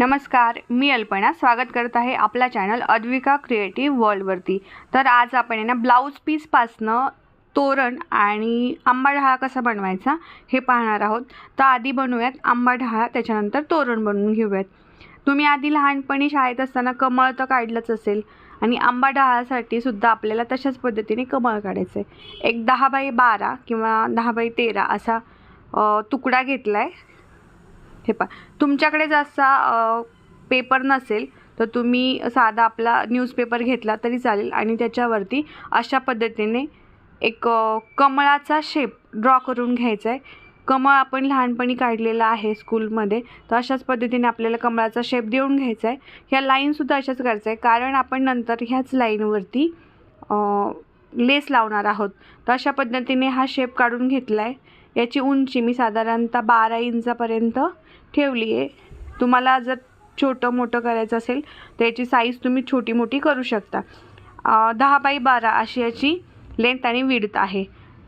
नमस्कार मी अल्पना स्वागत करत आहे आपला चॅनल अद्विका क्रिएटिव्ह वर्ल्डवरती. तर आज आपण आहे ना ब्लाऊज पीसपासनं तोरण आणि आंबाढाळा कसा बनवायचा हे पाहणार आहोत. तर आधी बनवूयात आंबाढाळा त्याच्यानंतर तोरण बनवून घेऊयात. तुम्ही आधी लहानपणी शाळेत असताना कमळ तर काढलंच असेल आणि आंबा डहाळासाठी सुद्धा आपल्याला तशाच पद्धतीने कमळ काढायचं आहे एक दहा बाय बारा किंवा दहा बाय तेरा असा तुकडा घेतला आहे हे पा तुमच्याकडे जसा पेपर नसेल तर तुम्ही साधा आपला न्यूजपेपर घेतला तरी चालेल आणि त्याच्यावरती अशा पद्धतीने एक कमळाचा शेप ड्रॉ करून घ्यायचा आहे. कमळ आपण लहानपणी काढलेला आहे स्कूलमध्ये तर अशाच पद्धतीने आपल्याला कमळाचा शेप देऊन घ्यायचा आहे. ह्या लाईनसुद्धा अशाच करायचं आहे कारण आपण नंतर ह्याच लाईनवरती लेस लावणार आहोत. तर अशा पद्धतीने हा शेप काढून घेतला आहे याची उंची मी साधारणतः बारा इंचापर्यंत ठेवली आहे तुम्हाला जर छोटं मोठं करायचं असेल तर याची साईज तुम्ही छोटी मोठी करू शकता. दहा बाय बारा अशी याची लेंथ आणि विडत आहे.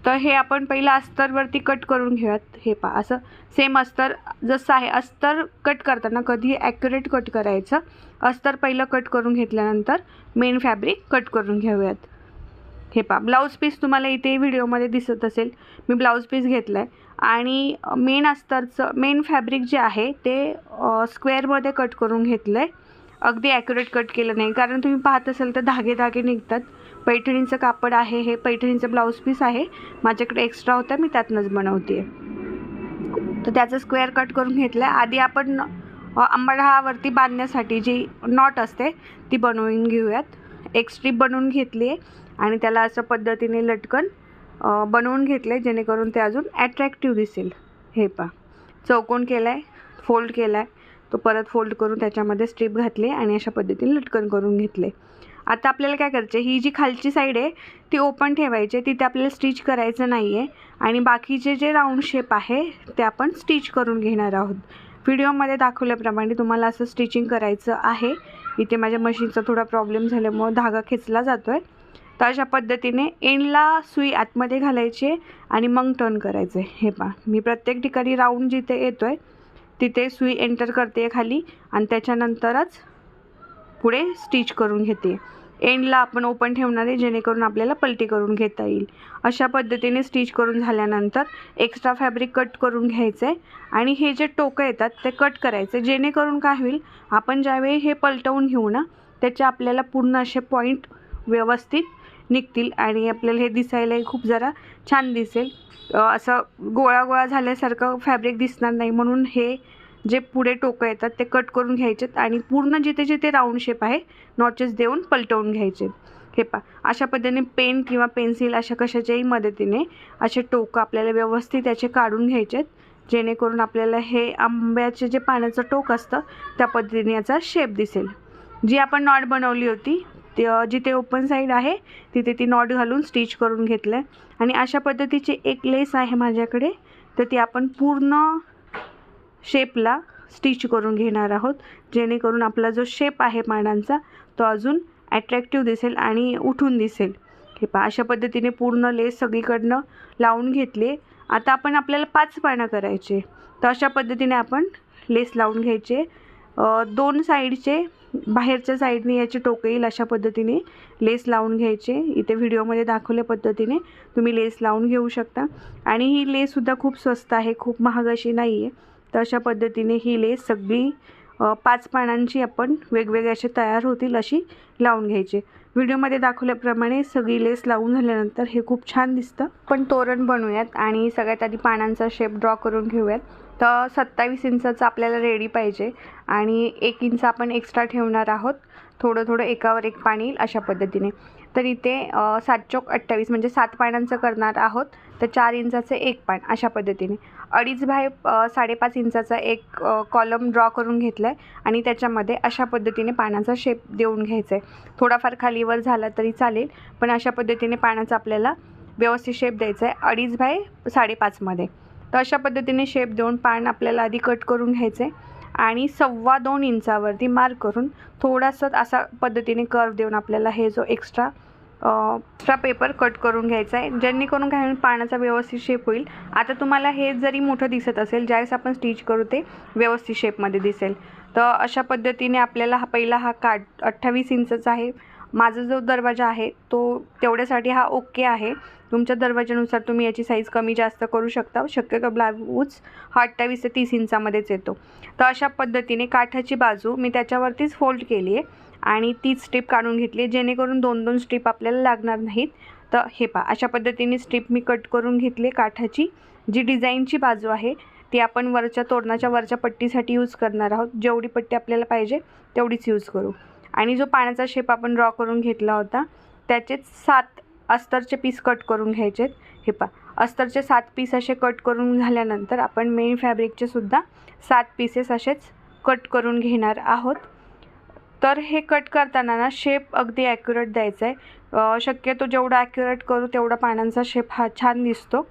तर हे आपण पहिलं अस्तरवरती कट करून घेऊयात. हे पा असं सेम अस्तर जसं आहे अस्तर कट करताना कधी ॲक्युरेट कट करायचं. अस्तर पहिलं कट करून घेतल्यानंतर मेन फॅब्रिक कट करून घेऊयात. हे पा ब्लाऊज पीस तुम्हाला इथे व्हिडिओमध्ये दिसत असेल. मी ब्लाऊज पीस घेतला आहे आणि मेन अस्तरचं मेन फॅब्रिक जे आहे ते स्क्वेअरमध्ये कट करून घेतलं आहे अगदी ॲक्युरेट कट केलं नाही. कारण तुम्ही पाहत असाल तर धागे धागे निघतात. पैठणीचं कापड आहे हे पैठणीचं ब्लाऊज पीस आहे. माझ्याकडे एक्स्ट्रा होता मी त्यातनंच बनवते तर त्याचं स्क्वेअर कट करून घेतलं आहे आधी आपण आंबाढावरती बांधण्यासाठी जी नॉट असते ती बनवून घेऊयात. एक स्ट्रीप बनवून घेतली आहे आणि त्याला असं पद्धतीने लटकन बनवून घेतलं आहे जेणेकरून ते अजून ॲट्रॅक्टिव्ह दिसेल. हे पा चौकोन केला आहे फोल्ड केला आहे तो परत फोल्ड करून त्याच्यामध्ये स्ट्रीप घातली आणि अशा पद्धतीने लटकन करून घेतले आता आपल्याला काय करायचं ही जी खालची साईड आहे ती ओपन ठेवायची. आहे, तिथे आपल्याला स्टिच करायचं नाही आहे आणि बाकीचे जे राऊंड शेप आहे ते आपण स्टिच करून घेणार आहोत. व्हिडिओमध्ये दाखवल्याप्रमाणे तुम्हाला असं स्टिचिंग करायचं आहे. इथे माझ्या मशीनचा थोडा प्रॉब्लेम झाल्यामुळं धागा खेचला जातो आहे तर अशा पद्धतीने एंडला सुई आतमध्ये घालायची आणि मग टर्न करायचं. आहे हे पहा मी प्रत्येक ठिकाणी राऊंड जिथे येतो आहे तिथे सुई एंटर करते खाली आणि त्याच्यानंतरच पुढे स्टिच करून घेते. एंडला आपण ओपन ठेवणार आहे जेणेकरून आपल्याला पलटी करून घेता येईल. अशा पद्धतीने स्टिच करून झाल्यानंतर एक्स्ट्रा फॅब्रिक कट करून घ्यायचं आहे आणि हे जे टोकं येतात ते कट करायचे. जेणेकरून काय होईल आपण ज्यावेळी हे पलटवून घेऊ ना त्याचे आपल्याला पूर्ण असे पॉईंट व्यवस्थित निघतील आणि आपल्याला हे दिसायलाही खूप जरा छान दिसेल. असं गोळा गोळा झाल्यासारखं फॅब्रिक दिसणार नाही म्हणून हे जे पुढे टोकं येतात ते कट करून घ्यायचेत आणि पूर्ण जिथे जिथे राऊंड शेप आहे नॉचेस देऊन पलटवून घ्यायचे. हे पा अशा पद्धतीने पेन किंवा पेन्सिल अशा कशाच्याही मदतीने असे टोकं आपल्याला व्यवस्थित याचे काढून घ्यायचेत जेणेकरून आपल्याला हे आंब्याचे जे पाण्याचं टोक असतं त्या पद्धतीने याचा शेप दिसेल. जी आपण नॉट बनवली होती जिथे ओपन साईड आहे तिथे ती नॉट घालून स्टिच करून घेतलं आहे आणि अशा पद्धतीची एक लेस आहे माझ्याकडे तर ती आपण पूर्ण शेपला स्टिच करून घेणार आहोत. जेणेकरून आपला जो शेप आहे पानांचा तो अजून ॲट्रॅक्टिव्ह दिसेल आणि उठून दिसेल. हे पहा अशा पद्धतीने पूर्ण लेस सगळीकडनं लावून घेतली आता आपण आपल्याला पाच पानं करायचे. तर अशा पद्धतीने आपण लेस लावून घ्यायचे. दोन साईडचे बाहेरच्या साईडने याचे टोकं येईल अशा पद्धतीने. लेस लावून घ्यायचे. इथे व्हिडिओमध्ये दाखवल्या पद्धतीने तुम्ही लेस लावून घेऊ शकता. आणि ही लेससुद्धा खूप स्वस्त आहे. खूप महाग अशी नाही आहे तर अशा पद्धतीने ही लेस सगळी पाच पानांची आपण वेगवेगळे असे तयार होतील अशी लावून घ्यायची. व्हिडिओमध्ये दाखवल्याप्रमाणे सगळी लेस लावून झाल्यानंतर हे खूप छान दिसतं. पण तोरण बनवूयात आणि सगळ्यात आधी पानांचा शेप ड्रॉ करून घेऊयात. तर सत्तावीस इंचाचं आपल्याला रेडी पाहिजे आणि एक इंच आपण एक्स्ट्रा ठेवणार आहोत. थोडं थोडं एकावर एक पाणी येईल अशा पद्धतीने. तर इथे सात चौक अठ्ठावीस म्हणजे सात पानांचं करणार आहोत. तर चार इंचाचं एक पान अशा पद्धतीने. अडीच बाय साडेपाच इंचाचा एक कॉलम ड्रॉ करून घेतला आहे आणि त्याच्यामध्ये अशा पद्धतीने पानाचा शेप देऊन घ्यायचा आहे थोडाफार खालीवर झाला तरी चालेल पण अशा पद्धतीने पानाचा आपल्याला व्यवस्थित शेप द्यायचा आहे अडीच बाय साडेपाचमध्ये. तर अशा पद्धतीने शेप देऊन पान आपल्याला आधी कट करून घ्यायचं आहे आणि सव्वा दोन इंचावरती मार्क करून थोडासा असा पद्धतीने कर्व देऊन आपल्याला हे जो एक्स्ट्रा एक्स्ट्रा पेपर कट करून घ्यायचा आहे. जेणेकरून काय होईल पानाचा व्यवस्थित शेप होईल. आता तुम्हाला हे जरी मोठं दिसत असेल ज्यावेळेस आपण स्टिच करू ते व्यवस्थित शेपमध्ये दिसेल. तर अशा पद्धतीने आपल्याला हा पहिला हा काट अठ्ठावीस इंचचा आहे. माझा जो दरवाजा आहे तो तेवढ्यासाठी हा ओके आहे. तुमच्या दरवाजानुसार तुम्ही याची साईज कमी जास्त करू शकता. शक्यतो ब्लाऊज हा अठ्ठावीस ते तीस इंचामध्येच येतो. तर अशा पद्धतीने काठाची बाजू मी त्याच्यावरतीच फोल्ड केली आहे आणि तीच स्ट्रीप काढून घेतली आहे. जेणेकरून दोन दोन स्ट्रीप आपल्याला लागणार नाहीत. तर हे पहा अशा पद्धतीने स्ट्रीप मी कट करून घेतली काठाची. जी डिझाईनची बाजू आहे ती आपण वरच्या तोरणाच्या वरच्या पट्टीसाठी यूज करणार आहोत. जेवढी पट्टी आपल्याला पाहिजे तेवढीच यूज करू. आणि जो पाण्याचा शेप आपण ड्रॉ करून घेतला होता त्याचेच सात अस्तरचे पीस कट करून घ्यायचे हे पा अस्तरचे सात पीस असे कट करून झाल्यानंतर आपण मेन फॅब्रिकचे सुद्धा सात पीसेस असेच कट करून घेणार आहोत. तर हे कट करताना ना शेप अगदी ॲक्युरेट द्यायचा आहे शक्यतो जेवढा ॲक्युरेट करू तेवढा पानांचा शेप हा छान दिसतो.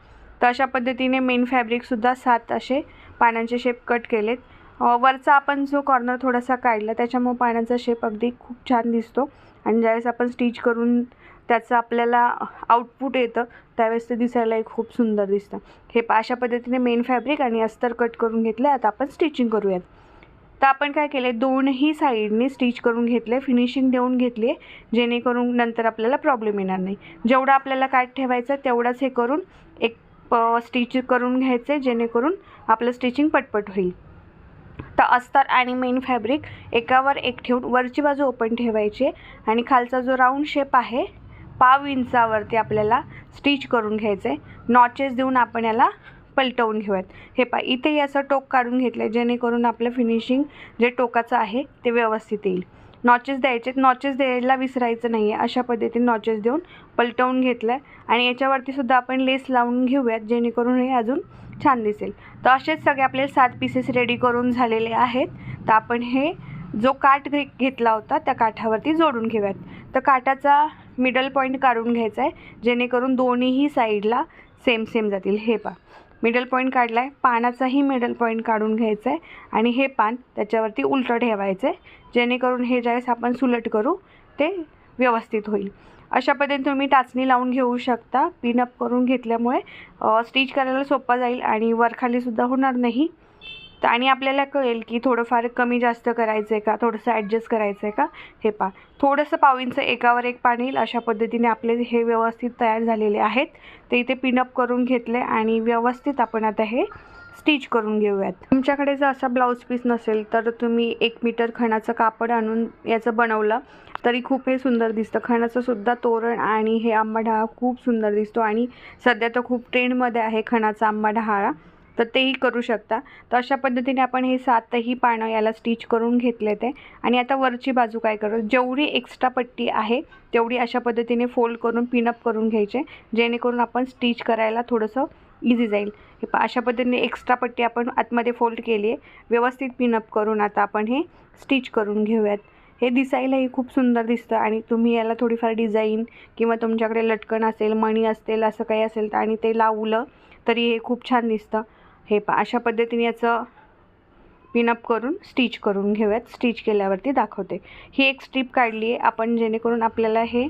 तर अशा पद्धतीने मेन फॅब्रिकसुद्धा सात असे पानांचे शेप कट केलेत. वरचा आपण जो कॉर्नर थोडासा काढला त्याच्यामुळे पाण्याचा शेप अगदी खूप छान दिसतो. आणि ज्यावेळेस आपण स्टिच करून त्याचं आपल्याला आउटपुट येतं त्यावेळेस ते दिसायलाही खूप सुंदर दिसतं. हे अशा पद्धतीने मेन फॅब्रिक आणि अस्तर कट करून घेतलं आता आपण स्टिचिंग करूयात. तर आपण काय केलं आहे दोनही साईडने स्टिच करून घेतले फिनिशिंग देऊन घेतली आहे जेणेकरून नंतर आपल्याला प्रॉब्लेम येणार नाही. जेवढं आपल्याला काट ठेवायचं तेवढंच हे करून एक स्टिच करून घ्यायचं जेणेकरून आपलं स्टिचिंग पटपट होईल. तर अस्तर आणि मेन फॅब्रिक एकावर एक ठेवून वरची बाजू ओपन ठेवायची आणि खालचा जो राऊंड शेप आहे पाव इंचावरती आपल्याला स्टिच करून घ्यायचं आहे नॉचेस देऊन आपण याला पलटवून घेऊयात. हे पा इथेही असं टोक काढून घेतलं आहे जेणेकरून आपलं फिनिशिंग जे टोकाचं आहे ते व्यवस्थित येईल. नॉचेस द्यायचे नॉचेस द्यायला विसरायचं नाही आहे अशा पद्धतीने नॉचेस देऊन पलटवून घेतलं आहे आणि याच्यावरती सुद्धा आपण लेस लावून घेऊयात जेणेकरून हे अजून छान दिसेल. तर असेच सगळे आपले सात पीसेस रेडी करून झालेले आहेत. तर आपण हे जो काठ घे घेतला होता त्या काठावरती जोडून घेऊयात. तर काठाचा मिडल पॉईंट काढून घ्यायचा आहे. जेणेकरून दोन्हीही साईडला सेम सेम जातील. हे पा मिडल पॉईंट काढला आहे पानाचाही मिडल पॉईंट काढून घ्यायचा आहे. आणि हे पान त्याच्यावरती उलटं ठेवायचं आहे. जेणेकरून हे ज्यावेळेस आपण सुलट करू ते व्यवस्थित होईल. अशा पद्धतीने तुम्ही टाचणी लावून घेऊ शकता. पिनअप करून घेतल्यामुळे स्टिच करायला सोपा जाईल आणि वरखालीसुद्धा होणार नाही. तर आणि आपल्याला कळेल की थोडंफार कमी जास्त करायचं आहे का? थोडंसं ॲडजस्ट करायचं आहे का? हे पा थोडंसं पावींचं एकावर एक पाणी येईल अशा पद्धतीने आपले हे व्यवस्थित तयार झालेले आहेत. ते इथे पिनअप करून घेतले आणि व्यवस्थित आपण आता हे स्टिच करून घेऊयात. तुमच्याकडे जर असा ब्लाऊज पीस नसेल तर तुम्ही एक मीटर खणाचं कापड आणून याचं बनवलं तरी खूप हे सुंदर दिसतं. खणाचं सुद्धा तोरण आणि हे आंबा ढाळा खूप सुंदर दिसतो आणि सध्या तर खूप ट्रेंडमध्ये आहे खणाचा आंबा ढाळा तर तेही करू शकता. तर अशा पद्धतीने आपण हे सातही पानं याला स्टिच करून घेतले ते. आणि आता वरची बाजू काय करू? जेवढी एक्स्ट्रा पट्टी आहे तेवढी अशा पद्धतीने फोल्ड करून पिनअप करून घ्यायचे. जेणेकरून आपण स्टिच करायला थोडंसं इझी जाईल. हे पा अशा पद्धतीने एक्स्ट्रा पट्टी आपण आतमध्ये फोल्ड केली आहे. व्यवस्थित पिनअप करून आता आपण हे स्टिच करून घेऊयात. हे दिसायलाही खूप सुंदर दिसतं आणि तुम्ही याला थोडीफार डिझाईन किंवा तुमच्याकडे लटकन असेल मणी असेल असं काही असेल तर आणि ते लावलं तरी हे खूप छान दिसतं. हे पा अशा पद्धतीने याचं पिनअप करून स्टिच करून घेऊयात. स्टिच केल्यावरती दाखवते. ही एक स्ट्रीप काढली आहे. आपण जेणेकरून आपल्याला हे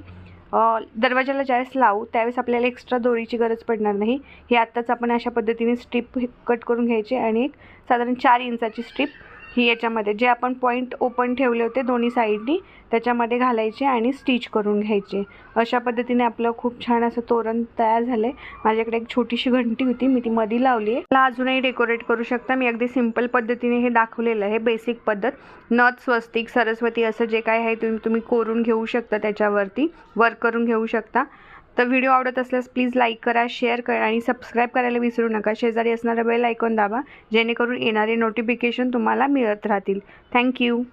दरवाजाला ज्यावेळेस लावू त्यावेळेस आपल्याला एक्स्ट्रा दोरीची गरज पडणार नाही. हे आत्ताच आपण अशा पद्धतीने स्ट्रीप कट करून घ्यायची आणि एक साधारण चार इंचाची स्ट्रीप ही याच्यामध्ये जे आपण पॉईंट ओपन ठेवले होते दोन्ही साईडनी त्याच्यामध्ये घालायचे आणि स्टिच करून घ्यायचे. अशा पद्धतीने आपलं खूप छान असं तोरण तयार झालं आहे माझ्याकडे एक छोटीशी घंटी होती मी ती मध्ये लावली आहे. मला अजूनही डेकोरेट करू शकता. मी अगदी सिंपल पद्धतीने हे दाखवलेलं आहे बेसिक पद्धत. नथ स्वस्तिक सरस्वती असं जे काय आहे तुम्ही तुम्ही कोरून घेऊ शकता त्याच्यावरती. वर्क करून घेऊ शकता. तर व्हिडिओ आवडत असल्यास प्लीज लाईक करा शेअर करा आणि सबस्क्राईब करायला विसरू नका. शेजारी असणारा बेल आयकॉन दाबा जेणेकरून येणारे नोटिफिकेशन तुम्हाला मिळत राहतील. थँक्यू